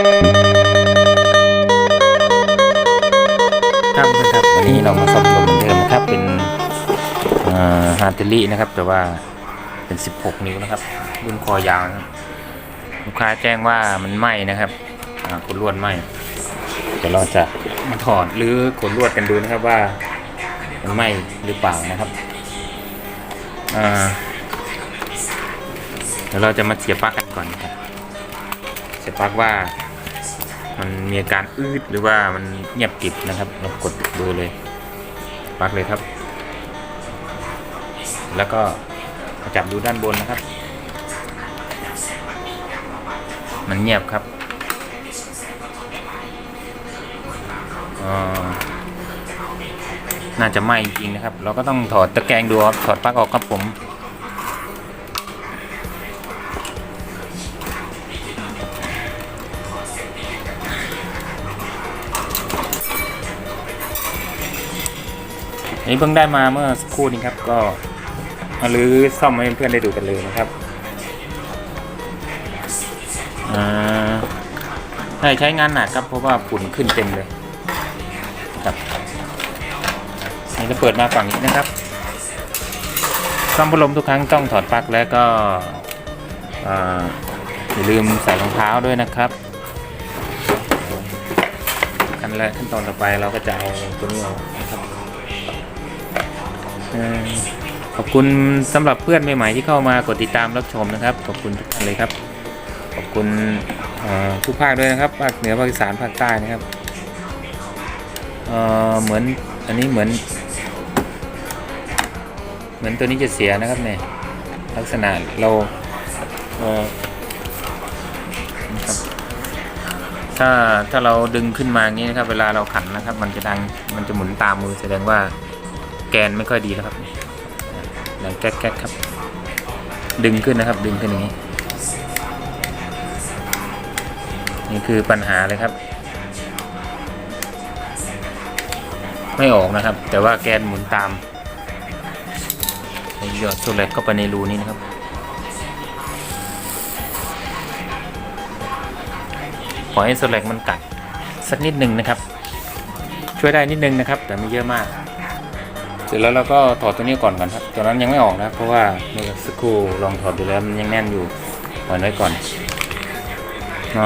ครับเพื่อนครับวันนี้เรามาซ่อมลมเหมือนเดิมนะครับเป็นฮาร์เทลลี่นะครับ แต่ว่าเป็น 16 นิ้วนะครับรุ่นคอยาวนะลูกค้าแจ้งว่ามันไหม้นะครับขนลวดไหม้เดี๋ยวเราจะมาถอดหรือขนลวดกันดูนะครับว่ามันไหม้หรือเปล่านะครับเดี๋ยวเราจะมาเสียบปลั๊กกันก่อนนะครับเสียบปลั๊กว่า มันมีอาการอืดหรือว่ามันเงียบกริบนะครับเรากดดูเลยปลักเลยครับ แล้วก็จับดูด้านบนนะครับ มันเงียบครับอ่าน่าจะไหม้จริงนะครับ เราก็ต้องถอดตะแกรงดูครับถอดปลั๊กออกครับผม นนี้เพิ่งได้มาเมื่อสักครู่นี้ครับ ก็มาลื้อซ่อมให้เพื่อนได้ดูกันเลยนะครับอใช่ใช้งานหนักครับเพราะว่าฝุ่นขึ้นเต็มเลยครับนี่จะเปิดมาฝั่งนี้นะครับซ่อมพัดลมทุกครั้งต้องถอดปลั๊กแล้วก็อย่าลืมใส่รองเท้าด้วยนะครับขั้นแรกขั้นตอนต่อไปเราก็จะเอาตัวนี้ออกนะครับ ขอบคุณสำหรับเพื่อนใหม่ๆที่เข้ามากดติดตามรับชมนะครับ ขอบคุณทุกท่านเลยครับ ขอบคุณทุกภาคด้วยนะครับภาคเหนือภาคอีสานภาคใต้นะครับเเหมือนอันนี้เหมือน เหมือนตัวนี้จะเสียนะครับเนี่ยลักษณะเราเครับถ้าถ้าเราดึงขึ้นมาอย่างนี้นะครับ เวลาเราขันนะครับ มันจะดังมันจะหมุนตามมือแสดงว่า แกนไม่ค่อยดีแล้วครับดังแก๊กแก๊กครับ ดึงขึ้นนะครับ ดึงขึ้นอย่างนี้ นี่คือปัญหาเลยครับ ไม่ออกนะครับ แต่ว่าแกนหมุนตามหยอดโซเลตเข้าไปในรูนี้นะครับขอให้โซเลตมันกัดสักนิดหนึ่งนะครับ ช่วยได้นิดนึงนะครับ แต่ไม่เยอะมาก เสร็จแล้วเราก็ถอดตัวนี้ก่อนก่อนครับตัวนั้นยังไม่ออกนะ เพราะว่าเมื่อสักครู่ลองถอดดูแล้วมันยังแน่นอยู่ปล่อยไว้ก่อนอ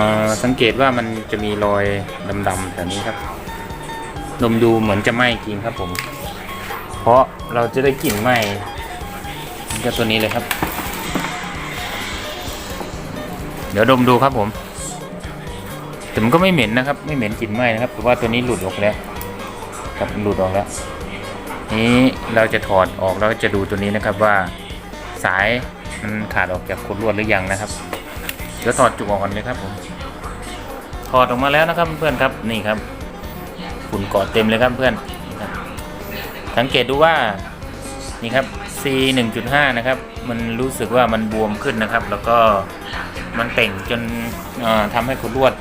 สังเกตว่ามันจะมีรอยดำๆแถวนี้ครับดมดูเหมือนจะไหม้จริงครับผม เพราะเราจะได้กลิ่นไหม้ก็ตัวนี้เลยครับ เดี๋ยวดมดูครับผมแต่มันก็ไม่เหม็นนะครับ ไม่เหม็นกลิ่นไหม้นะครับเพราะว่าตัวนี้หลุดออกแล้วครับหลุดออกแล้ว นี้เราจะถอดออกแล้วจะดูตัวนี้นะครับว่าสายมันขาดออกจากขดลวดหรือยังนะครับเดี๋ยวถอดจุกออกก่อนเลยครับผมถอดออกมาแล้วนะครับเพื่อนครับนี่ครับฝุ่นเกาะเต็มเลยครับเพื่อนสังเกตดูว่านี่ครับ C 1.5 นะครับ มันรู้สึกว่ามันบวมขึ้นนะครับ แล้วก็มันเต่งจนทำให้ขดลวด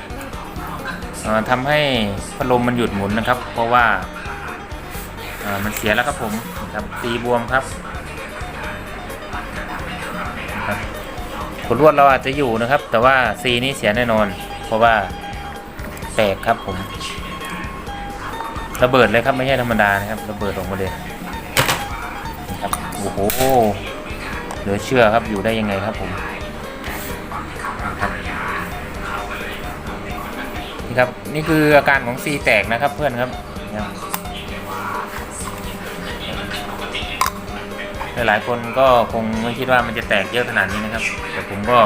ทำให้พัดลมมันหยุดหมุนนะครับ เพราะว่า มันเสียแล้วครับผมครับสีบวมครับนะครับผลวดเราอาจจะอยู่นะครับ แต่ว่าซีนี้เสียแน่นอน เพราะว่าแตกครับผมระเบิดเลยครับไม่ใช่ธรรมดานะครับระเบิดออกมาเลยครับโอ้โหเหลือเชื่อครับอยู่ได้ยังไงครับผมนี่ครับนี่คืออาการของซีแตกนะครับเพื่อนครับ หลายๆคนก็คงไม่คิดว่ามันจะแตกเยอะขนาดนี้นะครับ แต่ผมก็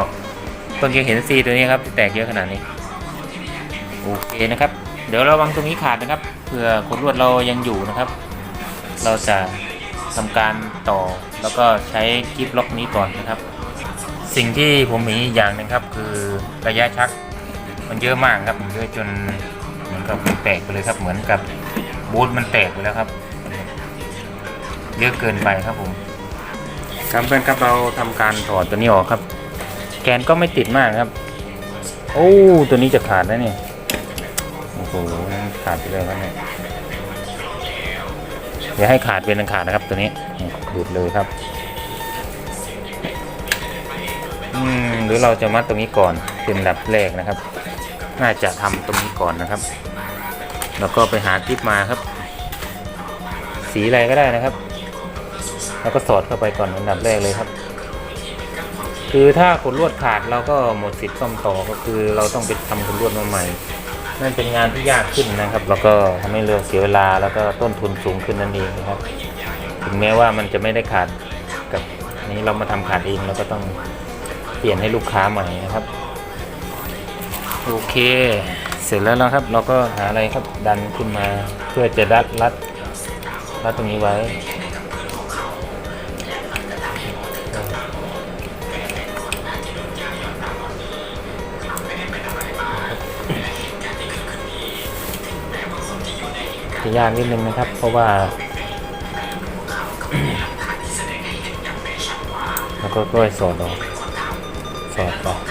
เพิ่งจะเห็นซีตัวนี้ครับที่แตกเยอะขนาดนี้ โอเคนะครับ เดี๋ยวระวังตรงนี้ขาดนะครับ เผื่อขนลวดเรายังอยู่นะครับ เราจะทำการต่อแล้วก็ใช้กิฟล็อกนี้ก่อนนะครับ สิ่งที่ผมเห็นอีกอย่างหนึงครับ คือระยะชักมันเยอะมากครับมันเยอะจนเหมือนกับมันแตกไปเลยครับ เหมือนกับบูทมันแตกไปแล้วครับเยอะเกินไปครับผม ครับเพื่อนครับเราทำการถอดตัวนี้ออกครับ แกนก็ไม่ติดมากครับ โอ้ตัวนี้จะขาดแล้วนี่โอ้โหขาดไปเลยครับเนี่ยอย่าให้ขาดเป็นอันขาดนะครับ ตัวนี้หลุดเลยครับอืมหรือเราจะมัดตรงนี้ก่อนเป็นดับแรกนะครับ น่าจะทำตรงนี้ก่อนนะครับ แล้วก็ไปหากิ๊บมาครับ สีอะไรก็ได้นะครับ แล้วก็สอดเข้าไปก่อนอันดับแรกเลยครับ คือถ้าขนลวดขาดเราก็หมดสิทธิ์ซ่อมต่อก็คือเราต้องไปทำขนลวดมาใหม่ นั่นเป็นงานที่ยากขึ้นนะครับ แล้วก็ทำให้เรือเสียเวลาแล้วก็ต้นทุนสูงขึ้นนั่นเองนะครับ ถึงแม้ว่ามันจะไม่ได้ขาดกับนี้เรามาทำขาดเองเราก็ต้องเปลี่ยนให้ลูกค้าใหม่นะครับ โอเค เสร็จแล้วนะครับ เราก็หาอะไรครับดันขึ้นมาเพื่อจะรัดรัดรัดตรงนี้ไว้ จะยากนิดนึงนะครับ เพราะว่าแล้วก็ก้วยสดออกสดออก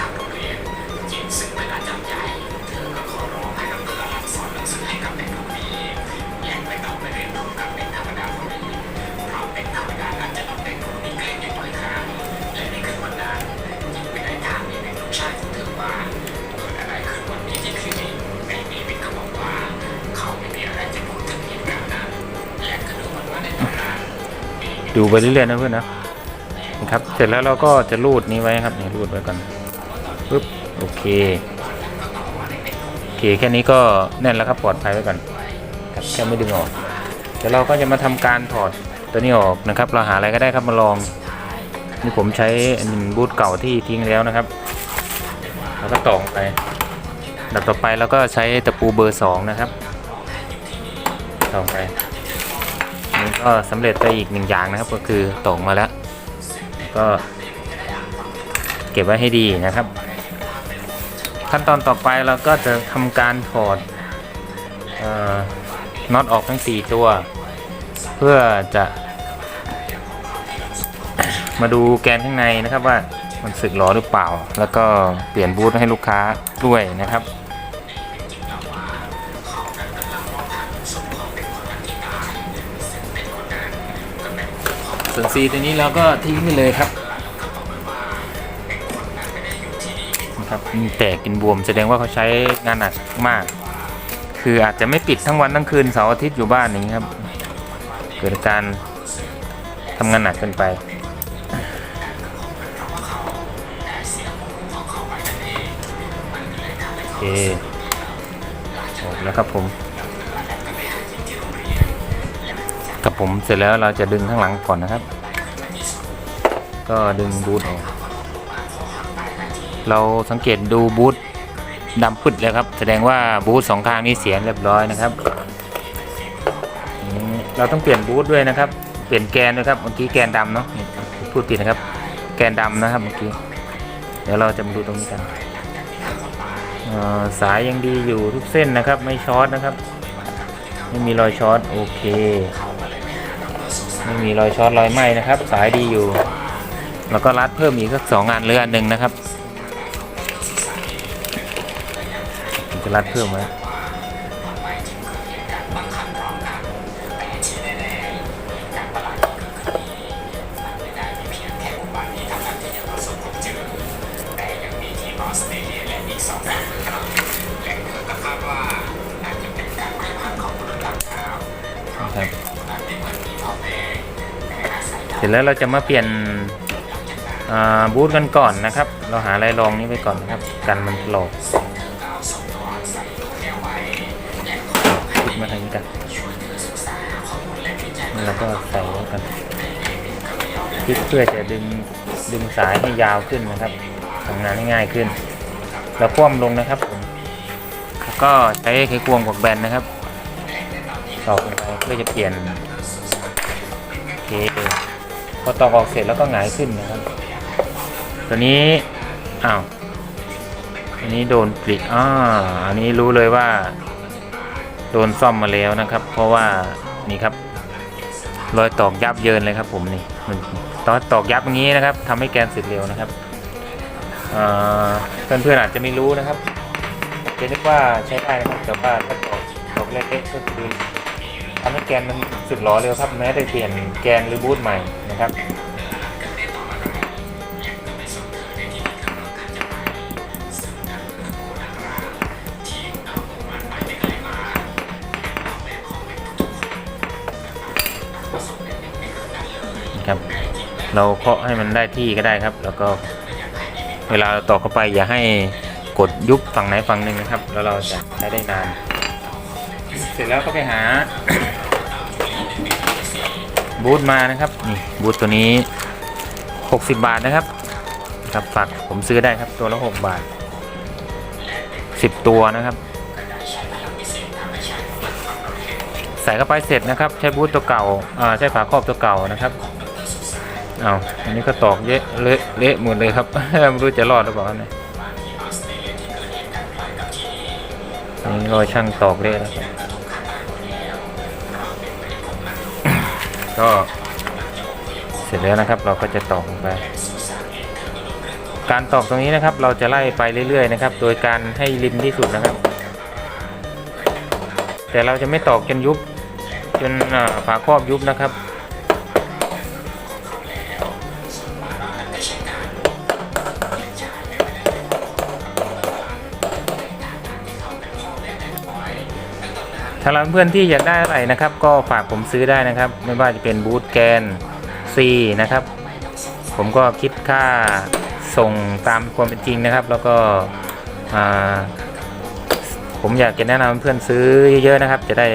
ดูไปเรื่อยๆนะเพื่อนนะนะครับ เสร็จแล้วเราก็จะรูดนี้ไว้ครับนี่รูดไว้ก่อนปึ๊บโอเคโอเคแค่นี้ก็แน่นแล้วครับปลอดภัยไว้ก่อนครับแค่ไม่ดึงออกเดี๋ยวเราก็จะมาทำการถอดตัวนี้ออกนะครับ เราหาอะไรก็ได้ครับมาลองนี่ผมใช้บูทเก่าที่ทิ้งแล้วนะครับแล้วก็ตอกไปดับต่อไปเราก็ใช้ตะปูเบอร์สองนะครับตอกไป ก็สำเร็จไปอีกหนึ่งอย่างนะครับ ก็คือตกมาแล้ว ก็เก็บไว้ให้ดีนะครับ ขั้นตอนต่อไปเราก็จะทำการถอดออน็อตออกทั้ง 4 ตัว เพื่อจะ มาดูแกนข้างในนะครับว่ามันสึกหรอหรือเปล่า แล้วก็เปลี่ยนบูทให้ลูกค้าด้วยนะครับ ส่วนซีตัวนี้เราก็ทิ้งไปเลยครับนะครับมีแตกกินบวมแสดงว่าเขาใช้งานหนักมาก คืออาจจะไม่ปิดทั้งวันทั้งคืนเสาร์อาทิตย์อยู่บ้านอย่างนี้ครับ เกิดการทำงานหนักเกินไปโอเคออกแล้วครับผม ผมเสร็จแล้วเราจะดึงข้างหลังก่อนนะครับ ก็ดึงบูทออกเราสังเกตดูบูทดำปึ๊ดเลยครับ แสดงว่าบูทสองข้างนี้เสียเรียบร้อยนะครับ เราต้องเปลี่ยนบูทด้วยนะครับ เปลี่ยนแกนด้วยครับเมื่อกี้แกนดำเนาะพูดผิดนะครับ แกนดำนะครับเมื่อกี้เดี๋ยวเราจะมาดูตรงนี้กันสายยังดีอยู่ทุกเส้นนะครับ ไม่ช็อตนะครับ ไม่มีรอยช็อตโอเค ไม่มีรอยช็อตรอยไหม้นะครับ สายดีอยู่ แล้วก็รัดเพิ่มอีกสักสองงานเรืออันหนึ่งนะครับจะรัดเพิ่มไว้ ร็จแล้วเราจะมาเปลี่ยนบูทกันก่อนนะครับ เราหาอะไรองนี้ไว้ก่อนนะครับ กันมันถลอกคิดมาทางนี้กันนี่เราก็ใส่ว้กันคิดเพื่อจะดึงดึงสายให้ยาวขึ้นนะครับทำงานให้ง่ายขึ้นแล้วคว่ำลงนะครับผมแล้วก็ใช้ไขควงกวกแบนนะครับตอกลงไปเพื่อจะเปลี่ยนโอเค อตอกออกเสร็จแล้วก็หงายขึ้นนะครับ ตัวนี้อ้าวอันนี้โดนปลิอ่าอันนี้รู้เลยว่า โดนซ่อมมาแล้วนะครับ เพราะว่านี่ครับรอยตอกยับเยินเลยครับผมนี่มันตอนตอกยับอย่างนี้นะครับทำให้แกนสึกเร็วนะครับเพื่อนเพื่อนๆอาจจะไม่รู้นะครับจะนึกว่าใช้ได้นะครับแต่ว่าถ้าตอกตอกเล็กๆก็คือทำให้แกนมันสึกหรอเร็วครับแม้ได้เปลี่ยนแกนหรือบูทใหม่ ครับครับเราเคาะให้มันได้ที่ก็ได้ครับ แล้วก็เวลาเราตอเข้าไปอย่าให้กดยุบฝั่งไหนฝั่งหนึ่งนะครับ แล้วเราจะใช้ได้นาน เสร็จแล้วก็ไปหา บูธมานะครับนี่บูธตัวนี้ 60 บาทนะครับครับฝากผมซื้อได้ครับตัวละ 6 บาท 10 ตัวนะครับ ใส่เข้าไปเสร็จนะครับ ใช้บูธตัวเก่าอ่าใช้ฝาครอบตัวเก่านะครับเอาอันนี้ก็ตอกเยอะเละเละหมดเลยครับไม่รู้จะรอดหรือเปล่าเนี่ยอันนี้รอยช่างตอกเละแล้วครับ ก็เสร็จแล้วนะครับเราก็จะตอกลงไปการตอกตรงนี้นะครับ เราจะไล่ไปเรื่อยๆนะครับ โดยการให้ริมที่สุดนะครับ แต่เราจะไม่ตอกจนยุบจนฝาครอบยุบนะครับ ถ้าเราเพื่อนที่อยากได้อะไรนะครับ ก็ฝากผมซื้อได้นะครับ ไม่ว่าจะเป็นบูทแกน C นะครับ ผมก็คิดค่าส่งตามความเป็นจริงนะครับ แล้วก็ผมอยากจะแนะนำเพื่อนซื้อเยอะๆนะครับ จะได้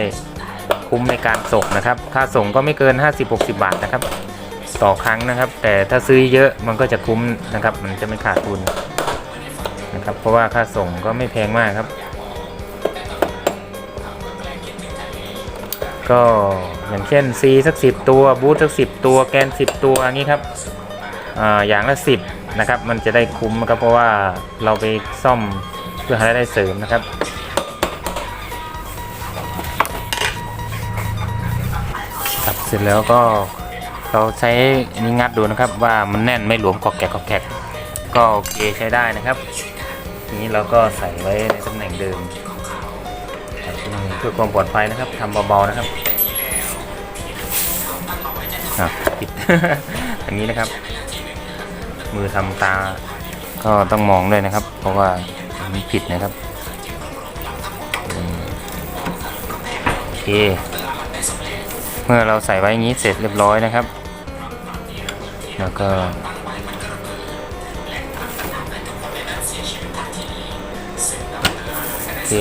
คุ้มในการส่งนะครับ ค่าส่งก็ไม่เกิน 50-60 บาทนะครับ ต่อครั้งนะครับ แต่ถ้าซื้อเยอะมันก็จะคุ้มนะครับ มันจะไม่ขาดทุนนะครับ เพราะว่าค่าส่งก็ไม่แพงมากครับ ก็อย่างเช่น C สัก 10 ตัวบูทสัก 10 ตัวแกน 10 ตัวอย่างนี้ครับอ่าอย่างละ 10 นะครับ มันจะได้คุ้มครับเพราะว่าเราไปซ่อมเพื่อหารายได้เสริมนะครับครับเสร็จแล้วก็เราใช้นี้งัดดูนะครับว่ามันแน่นไม่หลวมกอกแกกกอกแกกก็โอเคใช้ได้นะครับทีนี้เราก็ใส่ไว้ในตำแหน่งเดิม เพื่อความปลอดภัยนะครับทำเบาๆนะครับอะผิดอย่างนี้นะครับ มือทำตา ก็ต้องมองด้วยนะครับ เพราะว่าอันนี้ผิดนะครับอืมโอเคเมื่อเราใส่ไว้อย่างนี้เสร็จเรียบร้อยนะครับ แล้วก็โอเค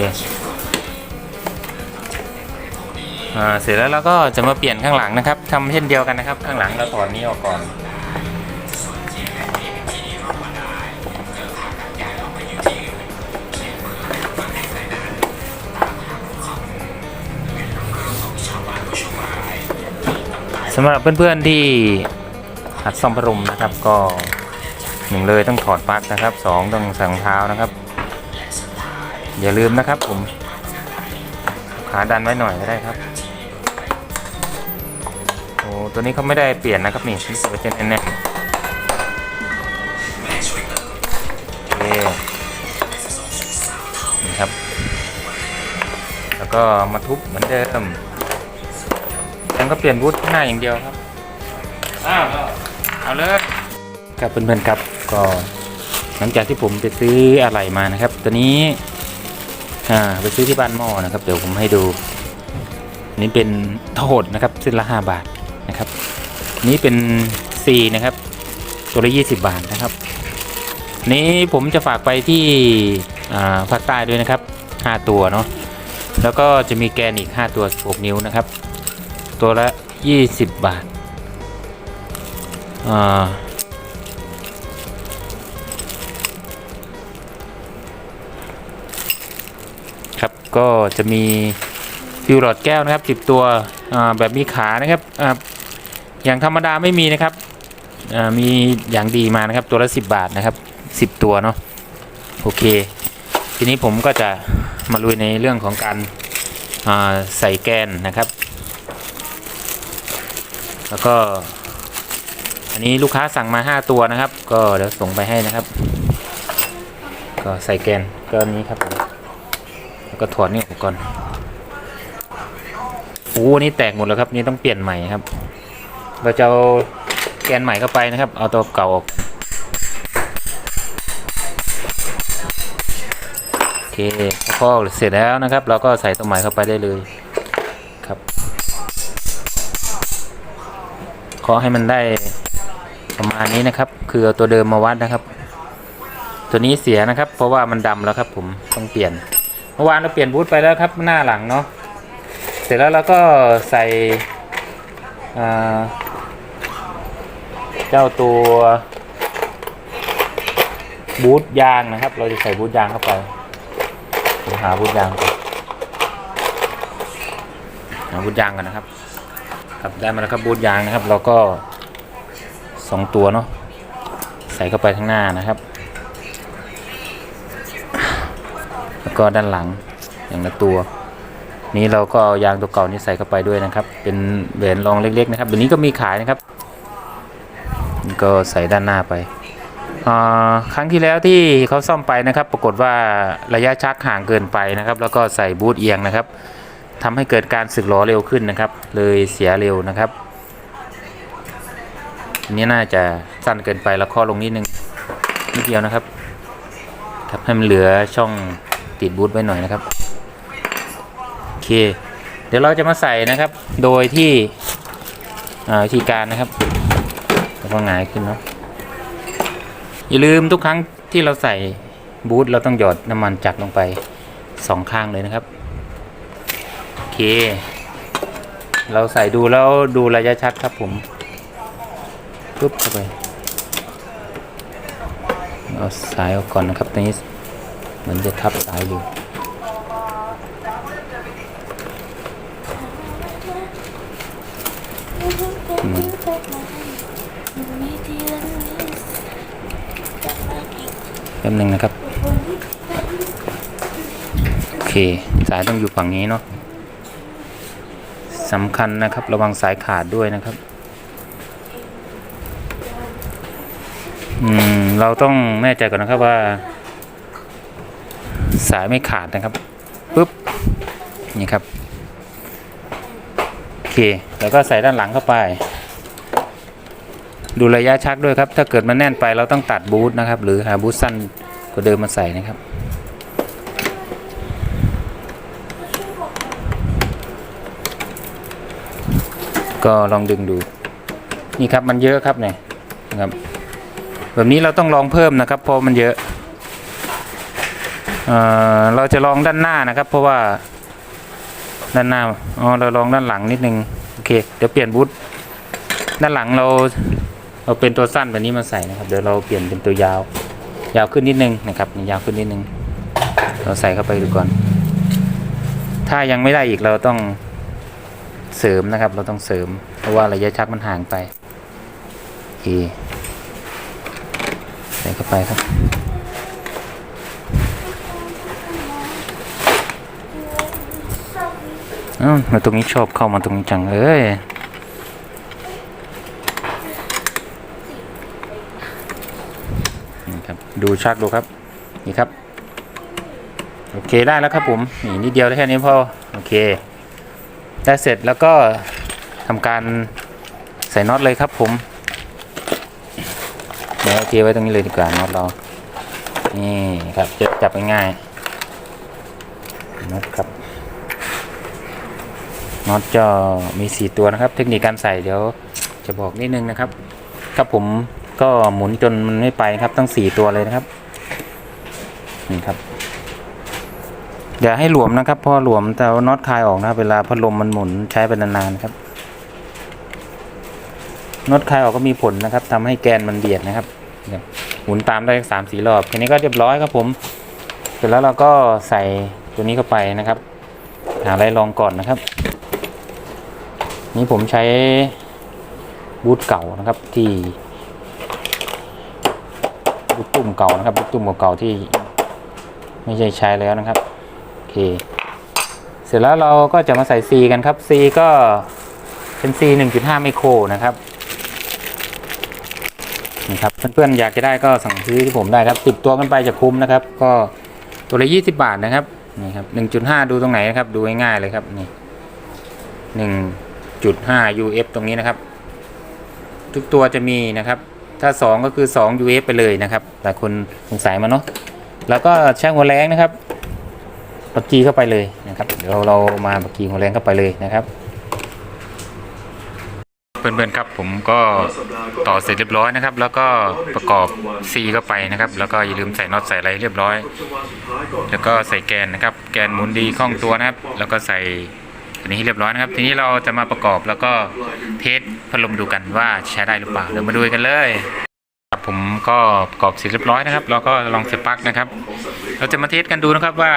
เสร็จแล้วเราก็จะมาเปลี่ยนข้างหลังนะครับทำเช่นเดียวกันนะครับ ข้างหลังเราถอดนี้ออกก่อนสำหรับเพื่อนๆที่หัดซ่อมพัดลมนะครับ ก็หนึ่งเลยต้องถอดปลั๊กนะครับสองต้องใส่งเท้านะครับ อย่าลืมนะครับผมขาดันไว้หน่อยก็ได้ครับ ตัวนี้เขาไม่ได้เปลี่ยนนะครับนี่ที่ตัวจะแน่นๆโอเคนี่ครับ แล้วก็มาทุบเหมือนเดิมยังก็เปลี่ยนบูทข้างหน้าอย่างเดียวครับอ้าวเอาเลยครับเพื่อนๆครับก็หลังจากที่ผมไปซื้ออะไรมานะครับ ตัวนี้อ่าไปซื้อที่บ้านหม้อนะครับ เดี๋ยวผมให้ดูอันนี่เป็นโทษนะครับเส้นละห้าบาท นี้เป็นซีนะครับ ตัวละยี่สิบบาทนะครับ นี้ผมจะฝากไปที่ภาคใต้ด้วยนะครับห้าตัวเนาะแล้วก็จะมีแกนอีกห้าตัว6นิ้วนะครับ ตัวละยี่สิบบาทอ่าครับก็จะมีฟิวหลอดแก้วนะครับ 10 ตัวแบบมีขานะครับ อย่างธรรมดาไม่มีนะครับมีอย่างดีมานะครับตัวละ 10 บาทนะครับ 10 ตัวเนาะโอเค ทีนี้ผมก็จะมาลุยในเรื่องของการใส่แกนนะครับ แล้วก็ อันนี้ลูกค้าสั่งมา 5 ตัวนะครับ ก็เดี๋ยวส่งไปให้นะครับ ก็ใส่แกนก็อันนี้ครับแล้วก็ถอดนี่ออกก่อนโอ้นี่แตกหมดแล้วครับนี่ต้องเปลี่ยนใหม่ครับ เราจะเอาแกนใหม่เข้าไปนะครับ เอาตัวเก่าออกโอเคพอเสร็จแล้วนะครับ เราก็ใส่ตัวใหม่เข้าไปได้เลยครับเคาะให้มันได้ประมาณนี้นะครับ คือเอาตัวเดิมมาวัดนะครับ ตัวนี้เสียนะครับ เพราะว่ามันดำแล้วครับ ผมต้องเปลี่ยนเมื่อวานเราเปลี่ยนบูทไปแล้วครับหน้าหลังเนาะเสร็จแล้วเราก็ใส่อ่า เจ้าตัวบูทยางนะครับ เราจะใส่บูทยางเข้าไปผมหาบูทยางก่อนหาบูทยางกันนะครับ ครับได้มาแล้วครับบูทยางนะครับ เราก็สองตัวเนาะใส่เข้าไปข้างหน้านะครับ แล้วก็ด้านหลังอย่างละตัว นี้เราก็เอายางตัวเก่านี้ใส่เข้าไปด้วยนะครับ เป็นแหวนรองเล็ก ๆ นะครับเดี๋ยวนี้ก็มีขายนะครับ ก็ใส่ด้านหน้าไปอ่าครั้งที่แล้วที่เขาซ่อมไปนะครับ ปรากฏว่าระยะชักห่างเกินไปนะครับ แล้วก็ใส่บูทเอียงนะครับทำให้เกิดการสึกหรอเร็วขึ้นนะครับ เลยเสียเร็วนะครับอันนี้น่าจะสั้นเกินไปแล้วข้อลงนิดนึงนิดเดียวนะครับครับให้มันเหลือช่องติดบูทไว้หน่อยนะครับโอเค เดี๋ยวเราจะมาใส่นะครับ โดยที่อ่าวิธีการนะครับ ก็หงายขึ้นเนาะอย่าลืมทุกครั้งที่เราใส่บูทเราต้องหยอดน้ำมันจักรลงไปสองข้างเลยนะครับ โอเค เราใส่ดูแล้วดูระยะชักครับผมปุ๊บเข้าไปเอาสายออกก่อนนะครับตอนนี้เหมือนจะทับสายอยู่ แป๊บหนึงนะครับ โอเค สายต้องอยู่ฝั่งนี้เนาะสำคัญนะครับระวังสายขาดด้วยนะครับ อืม เราต้องแน่ใจก่อนนะครับว่า สายไม่ขาดนะครับปุ๊บนี่ครับ โอเค แล้วก็ใส่ด้านหลังเข้าไป ดูระยะชักด้วยครับ ถ้าเกิดมันแน่นไปเราต้องตัดบูทนะครับ หรือหาบูทสั้น กว่าเดิมมาใส่นะครับ ก็ลองดึงดู นี่ครับมันเยอะครับเนี่ยนะครับ แบบนี้เราต้องลองเพิ่มนะครับเพราะมันเยอะเออเราจะลองด้านหน้านะครับ เพราะว่าด้านหน้าอ๋อเราลองด้านหลังนิดนึงโอเค เดี๋ยวเปลี่ยนบูทด้านหลังเราเราเป็นตัวสั้นแบบนี้มาใส่นะครับ เดี๋ยวเราเปลี่ยนเป็นตัวยาว ยาวขึ้นนิดนึงนะครับยาวขึ้นนิดนึง เราใส่เข้าไปดูก่อน ถ้ายังไม่ได้อีกเราต้องเสริมนะครับ เราต้องเสริม เพราะว่าระยะชักมันห่างไปโอเคใส่เข้าไปครับ อ้าวมาตรงนี้ชอบเข้ามาตรงนี้จังเลย นี่ครับ ดูชักดูครับ นี่ครับ โอเคได้แล้วครับผม นี่นิดเดียวแค่นี้พอ โอเค ได้เสร็จแล้วก็ทำการใส่น็อตเลยครับผมเดี๋ยวเทไว้ตรงนี้เลยดีกว่าน็อตเรา นี่ครับจะจับง่ายๆน็อตครับน็อตจะมีสี่ตัวนะครับ เทคนิคการใส่เดี๋ยวจะบอกนิดนึงนะครับ ครับผม ก็หมุนจนมันไม่ไปครับตั้งสี่ตัวเลยนะครับนี่ครับ อย่าให้หลวมนะครับพราะหลวมแต่ว่าน็อตคลายออกนะครับ เวลาพัดลมมันหมุนใช้ไปนานๆครับน็อตคลายออกก็มีผลนะครับทำให้แกนมันเบียดนะครับหมุนตามได้สามสี่รอบแค่นี้ก็เรียบร้อยครับผม เสร็จแล้วเราก็ใส่ตัวนี้เข้าไปนะครับ หาอะไรรองก่อนนะครับ นี่ผมใช้บูทเก่านะครับที่ ลูกตุ่มเก่านะครับลูกตุ่มเก่าที่ไม่ใช่ใช้แล้วนะครับโอเคเสร็จแล้วเราก็จะมาใส่ C กันครับ C ก็เป็น C 1.5 ไมโครนะครับนี่ครับเพื่อนๆอยากจะได้ก็สั่งซื้อที่ผมได้ครับติดตัวกันไปจะคุ้มนะครับ ก็ตัวละ 20 บาทนะครับนี่ครับ 1.5 ดูตรงไหนนะครับ ดูง่ายๆเลยครับนี่ 1.5 UF ตรงนี้นะครับ ทุกตัวจะมีนะครับ ถ้า 2 ก็คือ 2 UF ไปเลยนะครับหลายคนสงสัยมาเนาะแล้วก็แช่งหัวแรงนะครับปักกีเข้าไปเลยนะครับเดี๋ยวเรามาปักกีหัวแรงเข้าไปเลยนะครับเพื่อนๆครับผมก็ต่อเสร็จเรียบร้อยนะครับ แล้วก็ประกอบซีเข้าไปนะครับ แล้วก็อย่าลืมใส่น็อตใส่อะไรเรียบร้อย แล้วก็ใส่แกนนะครับ แกนหมุนดีคล่องตัวนะครับ แล้วก็ใส่ อันนี้ให้เรียบร้อยนะครับ ทีนี้เราจะมาประกอบแล้วก็เทสพัดลมดูกันว่าใช้ได้หรือเปล่าเดี๋ยวมาดูกันเลยครับผมก็ประกอบเสร็จเรียบร้อยนะครับ เราก็ลองเสียบปลั๊กนะครับ เราจะมาเทสกันดูนะครับว่า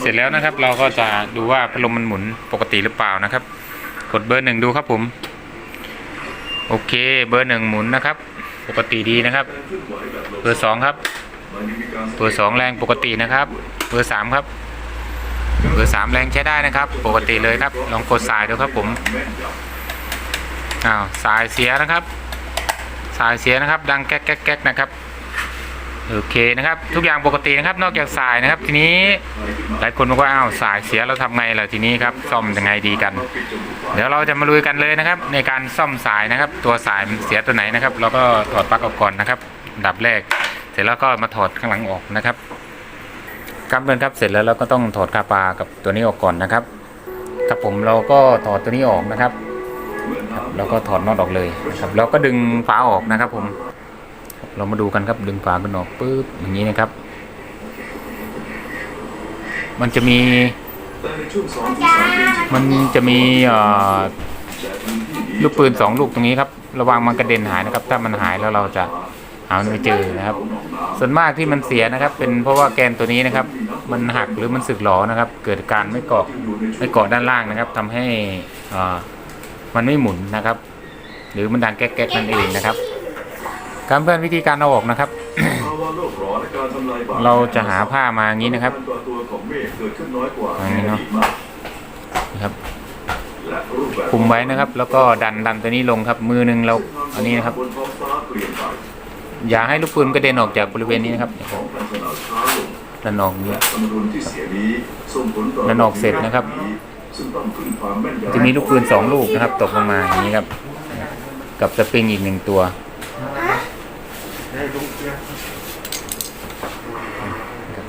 เสร็จแล้วนะครับ เราก็จะดูว่าพัดลมมันหมุนปกติหรือเปล่านะครับ กดเบอร์หนึ่งดูครับผมโอเค เบอร์หนึ่งหมุนนะครับ ปกติดีนะครับ เบอร์สองครับ เบอร์สองแรงปกตินะครับ เบอร์สามครับ เบอร์สามแรงใช้ได้นะครับ ปกติเลยครับ ลองกดสายดูครับผมอ้าวสายเสียนะครับ สายเสียนะครับ ดังแก๊กแก๊กแก๊กนะครับโอเคนะครับ ทุกอย่างปกตินะครับ นอกจากสายนะครับ ทีนี้หลายคนบอกว่าอ้าวสายเสียเราทำไงล่ะทีนี้ครับซ่อมยังไงดีกัน เดี๋ยวเราจะมาลุยกันเลยนะครับ ในการซ่อมสายนะครับ ตัวสายมันเสียตัวไหนนะครับ เราก็ถอดปลั๊กออกก่อนนะครับ ดับแรก เสร็จแล้วก็มาถอดข้างหลังออกนะครับ ครับเพื่อนครับเสร็จแล้วเราก็ต้องถอดคาปากับตัวนี้ออกก่อนนะครับครับผมเราก็ถอดตัวนี้ออกนะครับครับแล้วก็ถอดน็อตออกเลยครับแล้วก็ดึงฝาออกนะครับ ผม เรามาดูกันครับดึงฝากันออกปุ๊บอย่างนี้นะครับ มันจะมี มันจะมีลูกปืนสองลูกตรงนี้ครับ ระวังมันกระเด็นหายนะครับ ถ้ามันหายแล้วเราจะหาไม่เจอนะครับ ส่วนมากที่มันเสียนะครับ เป็นเพราะว่าแกนตัวนี้นะครับ มันหักหรือมันสึกหรอนะครับ เกิดการไม่เกาะไม่เกาะด้านล่างนะครับทำให้มันไม่หมุนนะครับ หรือมันดังแก๊กๆนั่นเองนะครับการเพื่อนวิธีการเอาออกนะครับ เราจะหาผ้ามาอย่างนี้นะครับอย่างนี้เนาะนะครับคุมไว้นะครับ แล้วก็ดันดันตัวนี้ลงครับ มือหนึ่งเราอันนี้นะครับ อย่าให้ลูกปืนกระเด็นออกจากบริเวณนี้นะครับดันออกอย่างนี้ดันออกเสร็จนะครับจะมีลูกปืนสองลูกนะครับ ตกลงมาอย่างนี้ครับ กับสปริงอีกหนึ่งตัว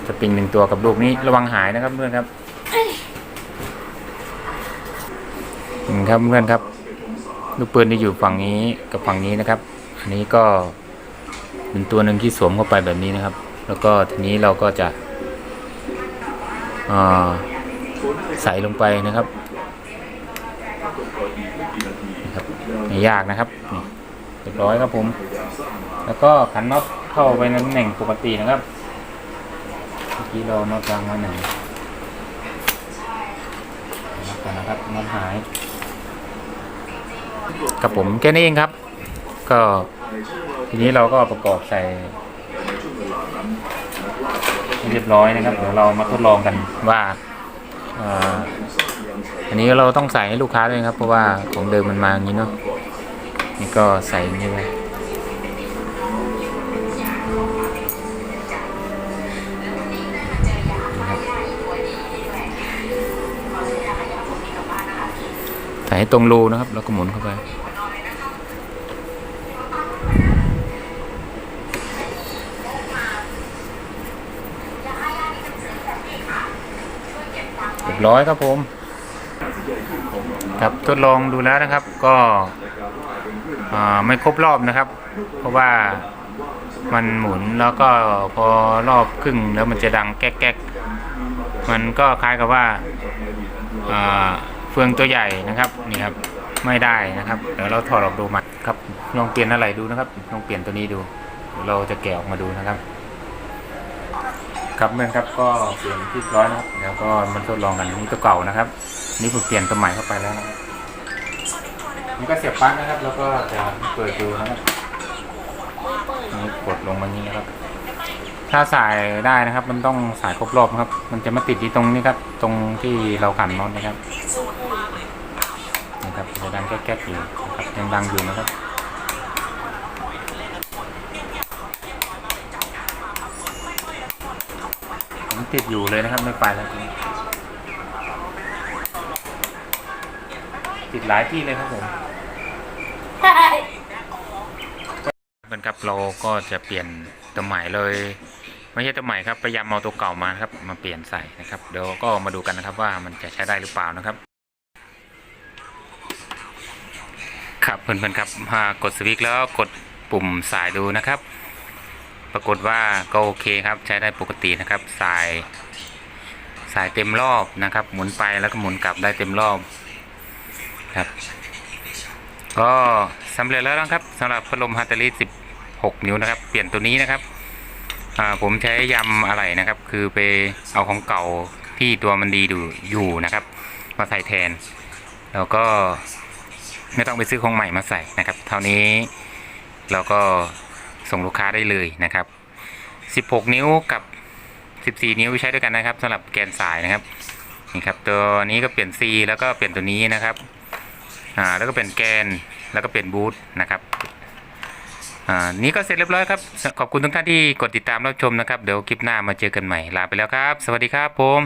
สปริงหนึ่งตัวกับลูกนี้ระวังหายนะครับเพื่อนครับอืมครับเพื่อนครับ ลูกปืนที่อยู่ฝั่งนี้กับฝั่งนี้นะครับ อันนี้ก็ เป็นตัวหนึ่งที่สวมเข้าไปแบบนี้นะครับ แล้วก็ทีนี้เราก็จะใส่ลงไปนะครับนะครับไม่ยากนะครับนี่เรียบร้อยครับผม แล้วก็ขันน็อตเข้าไปในตำแหน่งปกตินะครับเมื่อกี้เราน็อตวางไว้ไหนน็อตก่อนนะครับน็อตหายกับผมแค่นี้เองครับ ก็ ทีนี้เราก็ประกอบใส่เรียบร้อยนะครับ เดี๋ยวเรามาทดลองกันว่าอันนี้เราต้องใส่ให้ลูกค้าด้วยครับ เพราะว่าของเดิมมันมาอย่างนี้เนาะนี่ก็ใส่อย่างนี้เลยใส่ให้ตรงรูนะครับ แล้วก็หมุนเข้าไป บร้อยครับผม ครับทดลองดูแล้วนะครับก็ไม่ครบรอบนะครับ เพราะว่ามันหมุนแล้วก็พอรอบครึ่งแล้วมันจะดังแก๊กๆมันก็คล้ายกับว่าเฟืองตัวใหญ่นะครับนี่ครับไม่ได้นะครับเดี๋ยวเราถอดออกดูใหมันครับลองเปลี่ยนอะไรดูนะครับลองเปลี่ยนตัวนี้ดู เราจะแกะออกมาดูนะครับ ครับเมื่อนครับก็เปลี่ยนที่ร้อยนะครับแล้วก็มันทดลองกันนี่ตัวเก่านะครับ นี่ผมเปลี่ยนตัวใหม่เข้าไปแล้วนะครับนี่ก็เสียบปลั๊กนะครับ แล้วก็จะเปิดดูนะครับนี่กดลงมานี้นะครับ ถ้าสายได้นะครับ มันต้องสายครบรอบครับ มันจะมาติดที่ตรงนี้ครับ ตรงที่เราขันน็อตนะครับนะครับจะดังแก๊กๆอยู่นะครับยังดังอยู่นะครับ ติดอยู่เลยนะครับไม่ไปแล้วติดหลายที่เลยครับผมเหมือนครับเราก็จะเปลี่ยนตัวใหม่เลย ไม่ใช่ตัวใหม่ครับพยายามเอาตัวเก่ามาครับมาเปลี่ยนใส่นะครับเดี๋ยวก็มาดูกันนะครับว่ามันจะใช้ได้หรือเปล่านะครับ ครับเพื่อนๆครับมากดสวิตช์แล้วกดปุ่มสายดูนะครับ รากฏว่าก็โอเคครับใช้ได้ปกตินะครับ สายสายเต็มรอบนะครับ หมุนไปแล้วก็หมุนกลับได้เต็มรอบครับก็สำเร็จแล้วนะครับสำหรับพัดลมฮัตเตอรี่16 นิ้วนะครับ เปลี่ยนตัวนี้นะครับผมใช้ยำอะไรนะครับ คือไปเอาของเก่าที่ตัวมันดีดูอยู่นะครับ มาใส่แทน แล้วก็ไม่ต้องไปซื้อของใหม่มาใส่นะครับ เท่านี้เราก็ ส่งลูกค้าได้เลยนะครับ 16 นิ้วกับ 14 นิ้วใช้ด้วยกันนะครับสำหรับแกนสายนะครับนี่ครับตัวนี้ก็เปลี่ยน C แล้วก็เปลี่ยนตัวนี้นะครับอ่าแล้วก็เปลี่ยนแกนแล้วก็เปลี่ยนบูทนะครับอ่านี้ก็เสร็จเรียบร้อยครับ ขอบคุณทุกท่านที่กดติดตามรับชมนะครับ เดี๋ยวคลิปหน้ามาเจอกันใหม่ลาไปแล้วครับ สวัสดีครับผม